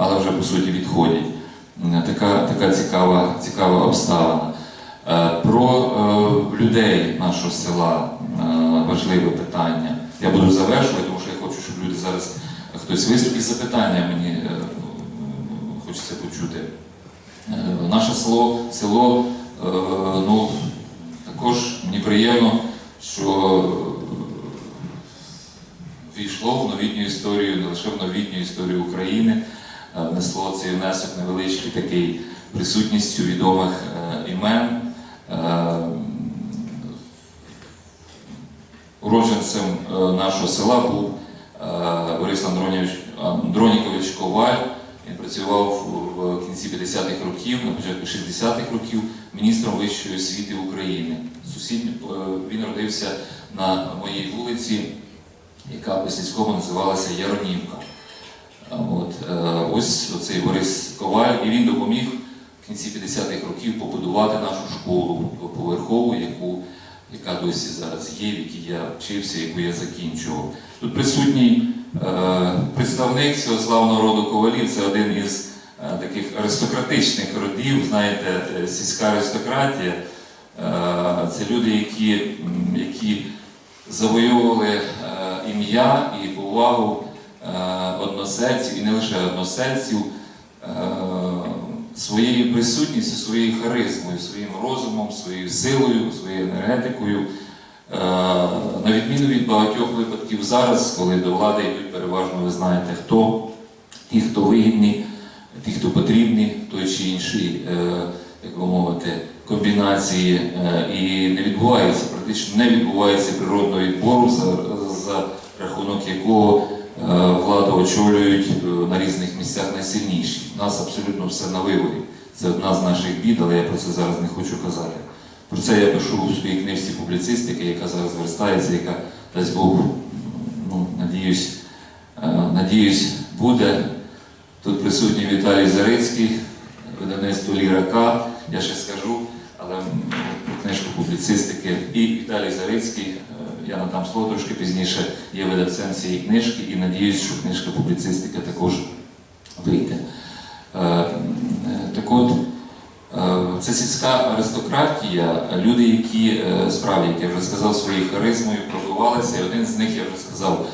але вже по суті відходять. Така, така цікава, цікава обставина. Е, Про е, людей нашого села е, важливе питання. Я буду завершувати, тому що я хочу, щоб люди зараз хтось виступив. І запитання мені е, хочеться почути. Е, Наше село, село е, ну, також мені приємно, що війшло в новітню історію, не лише в новітню історію України, е, внесло цей внесок невеличкий такий присутністю відомих е, імен. Е, Уродженцем е, нашого села був е, Борис Андронікович Коваль. Він працював в кінці 50-х років, на початку 60-х років міністром вищої освіти України. Сусід, е, він родився на моїй вулиці, яка по-сільському називалася Яронівка. От, е, ось оцей Борис Коваль, і він допоміг в кінці 50-х років побудувати нашу школу поверхову, яку, яка досі зараз є, в якій я вчився, яку я закінчував. Тут присутній е, представник цього славного роду ковалів, це один із е, таких аристократичних родів, знаєте, е, сільська аристократія. Е, це люди, які, які завоювали е, ім'я і повагу е, односельців, і не лише односельців, е, своєю присутністю, своєю харизмою, своїм розумом, своєю силою, своєю енергетикою. Е, На відміну від багатьох випадків зараз, коли до влади йдуть переважно, ви знаєте хто, ті, хто вигідні, ті, хто потрібні, той чи інший, як би мовити, комбінації, і не відбувається, практично не відбувається природного відбору, за, рахунок якого е, владу очолюють е, на різних місцях найсильніші. У нас абсолютно все на виворі. Це одна з наших бід, але я про це зараз не хочу казати. Про це я пишу у своїй книжці публіцистики, яка зараз верстається, яка дасть Бог, ну, надіюсь, е, надіюсь, буде. Тут присутній Віталій Зарицький, видавництво Лірака, я ще скажу, але книжку публіцистики. І Віталій Зарицький, я надам слово трошки пізніше, є видавцем цієї книжки і надіюсь, що книжка публіцистика також вийде. Е, Так от, е, це сільська аристократія, люди, які е, справді, як я вже сказав, своєю харизмою пробивалися. І один з них, я вже сказав,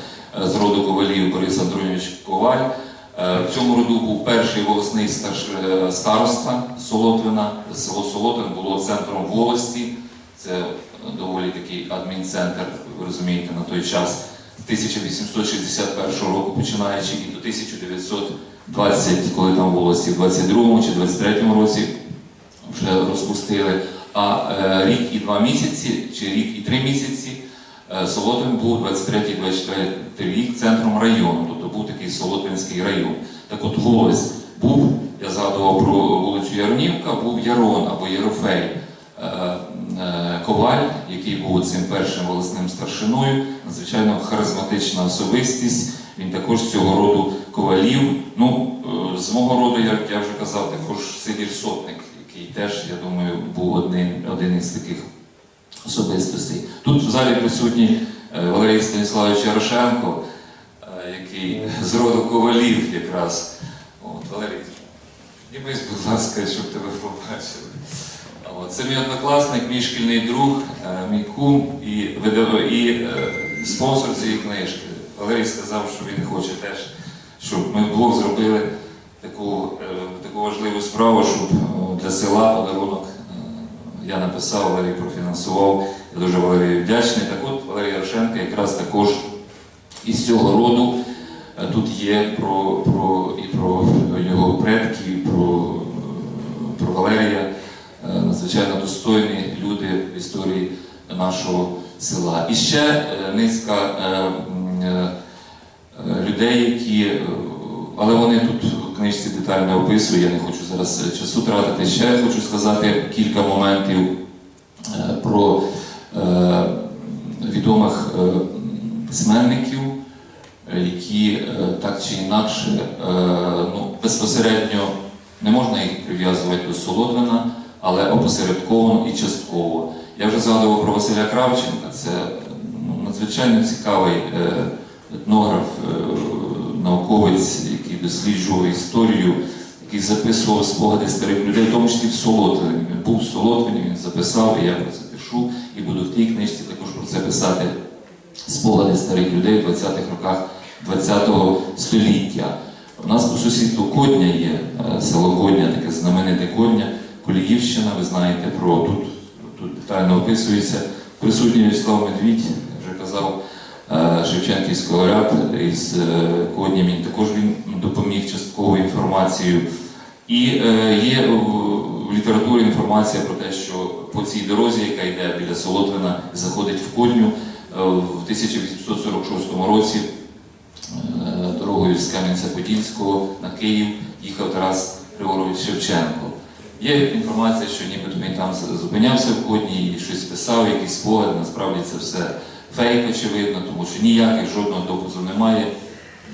з роду ковалів Борис Андронович Коваль. В цьому роду був перший волосний староста Солотвина. Село Солотвин було центром волості. Це доволі такий адмінцентр, ви розумієте, на той час з 1861 року починаючи і до 1920, коли там волості в 22 чи 23 році вже розпустили. А е, рік і два місяці, чи рік і три місяці е, Солотвин був 23-24 рік центром району, тобто був такий Солотвинський район. Так от голос був, я згадував про вулицю Яронівка, був Ярон або Єрофей е, е, Коваль, який був цим першим волосним старшиною, надзвичайно харизматична особистість. Він також цього роду ковалів. Ну, е, з мого роду, як я вже казав, також Сидір Сотник, який теж, я думаю, був один, один із таких особистостей. Тут в залі присутній е, Валерій Станіславович Ярошенко, е, який з роду ковалів якраз. От, Валерій, піднімись, будь ласка, щоб тебе побачили. Це мій однокласник, мій шкільний друг, е, мій кум і, і е, спонсор цієї книжки. Валерій сказав, що він хоче теж, щоб ми вдвох зробили таку, е, таку важливу справу, щоб для села подарунок я написав, Валерій профінансував. Я дуже Валерію вдячний. Так от Валерій Ярошенко якраз також із цього роду тут є про, про, і про його предків, і про, про Валерія. Надзвичайно достойні люди в історії нашого села. І ще е, низка е, е, людей, які, але вони тут в книжці детально описують, я не хочу зараз часу тратити. Ще хочу сказати кілька моментів про відомих письменників, які так чи інакше ну, безпосередньо не можна їх прив'язувати до Солодвина, але опосередковано і частково. Я вже згадував про Василя Кравченка, це ну, надзвичайно цікавий е, етнограф, е, науковець, який досліджував історію, який записував спогади старих людей, в тому числі в Солотвині. Він був в Солотвині, він записав, і я про це пишу, і буду в тій книжці також про це писати. Спогади старих людей в 20-х роках ХХ століття. У нас по сусідству Кодня є, е, село Кодня, таке знамените Кодня, Коліївщина, ви знаєте про тут, тут детально описується. Присутній Вячеслав Медвідь, я вже казав, е, Шевченківський лауреат із е, Кодням, він також він допоміг частково інформацією. І е, є в, літературі інформація про те, що по цій дорозі, яка йде біля Солотвина, заходить в Кодню, в 1846 році дорогою з Кам'янця-Подільського на Київ їхав Тарас Григорович Шевченко. Є інформація, що нібито він там зупинявся в Кодні і щось писав, якісь спогади. Насправді це все фейк, очевидно, тому що ніяких жодного доказу немає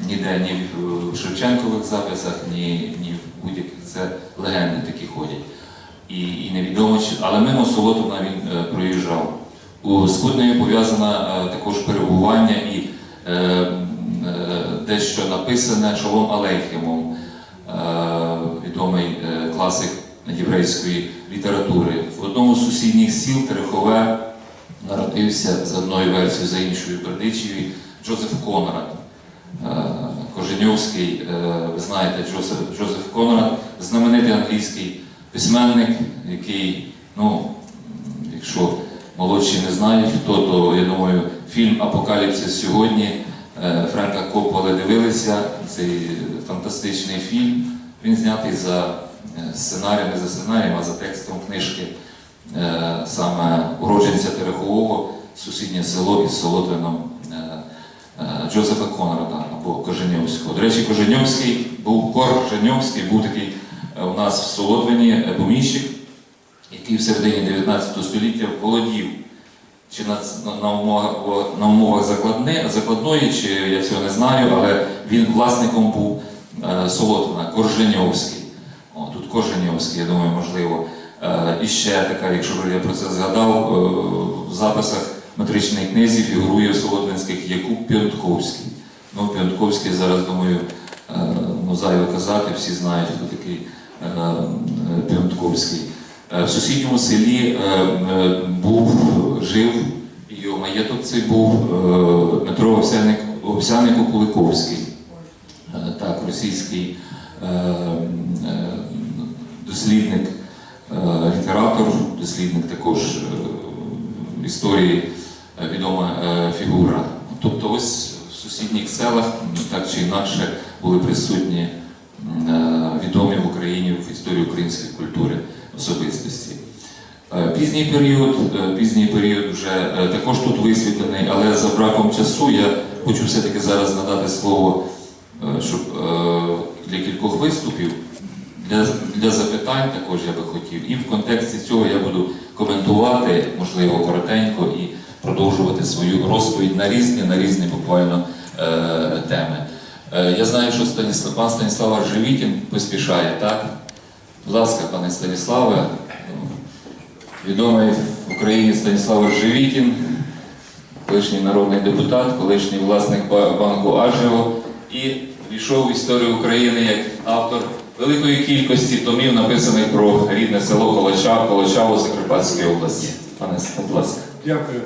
ніде, ні в Шевченкових записах, ні, ні в будь-яких це легенди такі ходять. І, і невідомо, чи але мимо Солотовна він е, проїжджав. У Скудневі пов'язане е, також перебування і е, е, дещо написане Шалом Алейхемом, е, відомий е, класик єврейської літератури. В одному з сусідніх сіл Терехове народився за одною версією, за іншою Бердичеві Джозеф Конрад. Е, Коженьовський, е, ви знаєте, Джозеф, Джозеф Конрад, знаменитий англійський письменник, який, ну, якщо молодші не знають хто, то я думаю, фільм Апокаліпсис сьогодні е, Френка Копполи дивилися. Цей фантастичний фільм. Він знятий за сценарієм, не за сценарієм, а за текстом книжки е, саме уродженця Терехового, сусіднє село із Солотвином е, е, Джозефа Конрада або Коженьовського. До речі, Коженьовський був Корженьовський, був такий е, у нас в Солотвині е, поміщик, який в середині 19 століття володів чи на, на, умовах, на умовах закладни, закладної, чи я цього не знаю, але він власником був е, Солотвина, Корженьовський. О, я думаю, можливо. Е, і ще така, якщо я про це згадав, е, в записах метричної книзі фігурує Солотвинських Якуб Піонтковський. Ну, Піонтковський зараз, думаю, е, ну, зайве казати, всі знають, хто такий Піонтковський. В сусідньому селі був, жив, його маєток цей був Дмитро Овсяник, Овсяник Куликовський. Е, Так, російський дослідник, е, літератор, дослідник також е, історії е, відома фігура. Тобто ось в сусідніх селах так чи інакше були присутні відомі в Україні в історії української культури особистості. Пізній період, пізній період вже також тут висвітлений, але за браком часу я хочу все-таки зараз надати слово, щоб для кількох виступів, для, для запитань також я би хотів. І в контексті цього я буду коментувати, можливо, коротенько і продовжувати свою розповідь на різні, на різні буквально е, теми. Е, я знаю, що Станіслав, пан Станіслав Аржевітін поспішає, так? Будь ласка, пане Станіславе, відомий в Україні Станіслав Аржевітін, колишній народний депутат, колишній власник банку Ажево і війшов в історію України як автор великої кількості томів, написаних про рідне село Колоча, Колочаво Закарпатської області. Пане, будь ласка. Дякую.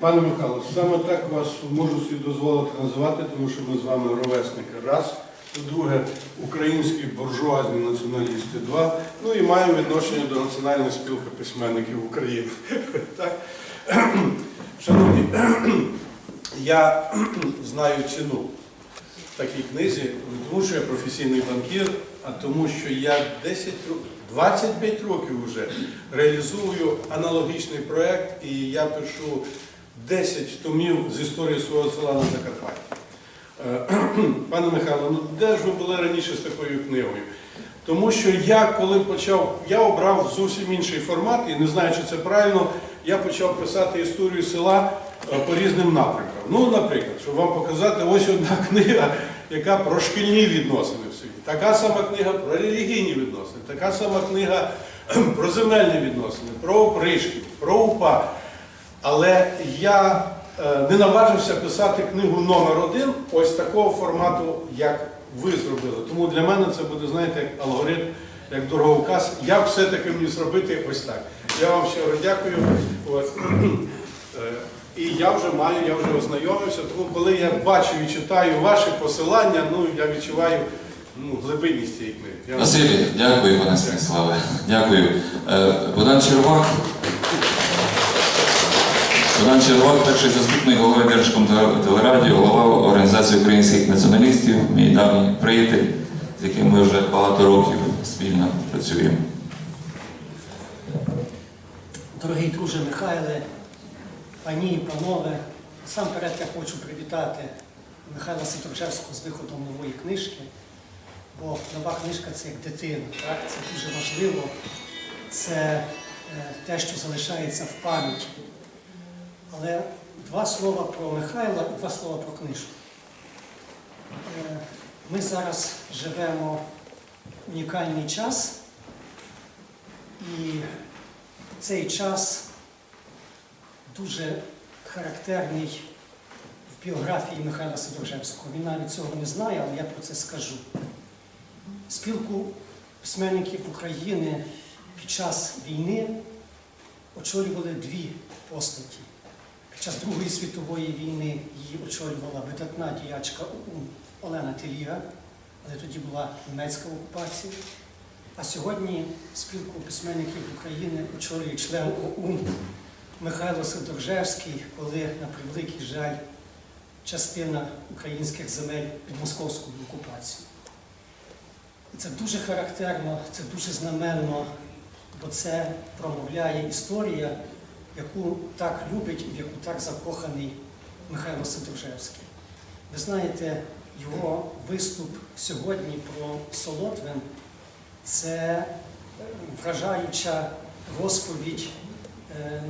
Пане Михайло, саме так вас можу собі дозволити називати, тому що ми з вами ровесники. Раз. По-друге, українські буржуазні націоналісти. Два. Ну і маємо відношення до Національної спілки письменників України. Так? Шановні, я знаю ціну такій книзі, тому що я професійний банкір, а тому, що я 10 років, 25 років вже реалізую аналогічний проєкт, і я пишу 10 томів з історії свого села на Закарпатті. Е, Пане Михайло, ну де ж ви були раніше з такою книгою? Тому що я, коли почав, я обрав зовсім інший формат, і не знаю, чи це правильно, я почав писати історію села е, по різним напрямкам. Ну, наприклад, щоб вам показати, ось одна книга, яка про шкільні відносини в селі. Така сама книга про релігійні відносини, така сама книга про земельні відносини, про опришків, про УПА. Але я е, не наважився писати книгу номер один ось такого формату, як ви зробили. Тому для мене це буде, знаєте, як алгоритм, як дороговказ. Як все-таки мені зробити ось так. Я вам щиро дякую. І я вже маю, я вже ознайомився, тому коли я бачу і читаю ваші посилання, ну я відчуваю ну, глибинність цієї книги. Я вам- дякую, пане Станіславе. Дякую. Е, Богдан Червак. Богдан Червак, перший заступник голови Держкомтелерадіо, голова Організації українських націоналістів, мій давній приятель, з яким ми вже багато років спільно працюємо. Дорогий друже Михайле, пані і панове, насамперед я хочу привітати Михайла Сидоржевського з виходом нової книжки, бо нова книжка це як дитина, так? це дуже важливо, це е, те, що залишається в пам'яті. Але два слова про Михайла і два слова про книжку. Е, Ми зараз живемо в унікальний час, і цей час дуже характерний в біографії Михайла Сидоржевського. Він навіть цього не знає, але я про це скажу. Спілку письменників України під час війни очолювали дві постаті. Під час Другої світової війни її очолювала видатна діячка ОУН Олена Теліга, але тоді була німецька окупація. А сьогодні спілку письменників України очолює член ОУН Михайло Сидоржевський, коли, на превеликий жаль, частина українських земель під московською окупацією. І це дуже характерно, це дуже знаменно, бо це промовляє історія, яку так любить і в яку так закоханий Михайло Сидоржевський. Ви знаєте, його виступ сьогодні про Солотвин це вражаюча розповідь,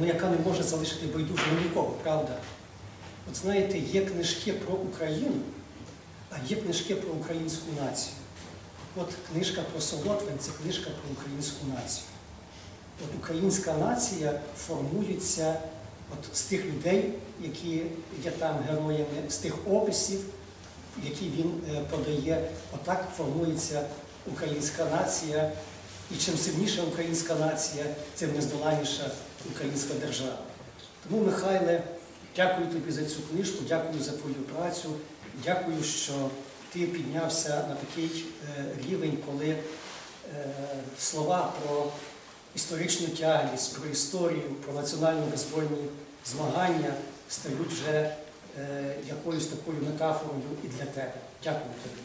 ну, яка не може залишити байдужим нікого, правда? От знаєте, є книжки про Україну, а є книжки про українську націю. От книжка про Солотвин це книжка про українську націю. От українська нація формується от з тих людей, які є там героями, з тих описів, які він е, подає. Отак формується українська нація. І чим сильніша українська нація, тим нездоланніша українська держава. Тому, Михайле, дякую тобі за цю книжку, дякую за твою працю, дякую, що ти піднявся на такий е, рівень, коли е, слова про історичну тяглість, про історію, про національно-визвольні змагання стають вже е, якоюсь такою метафорою і для тебе. Дякую тобі.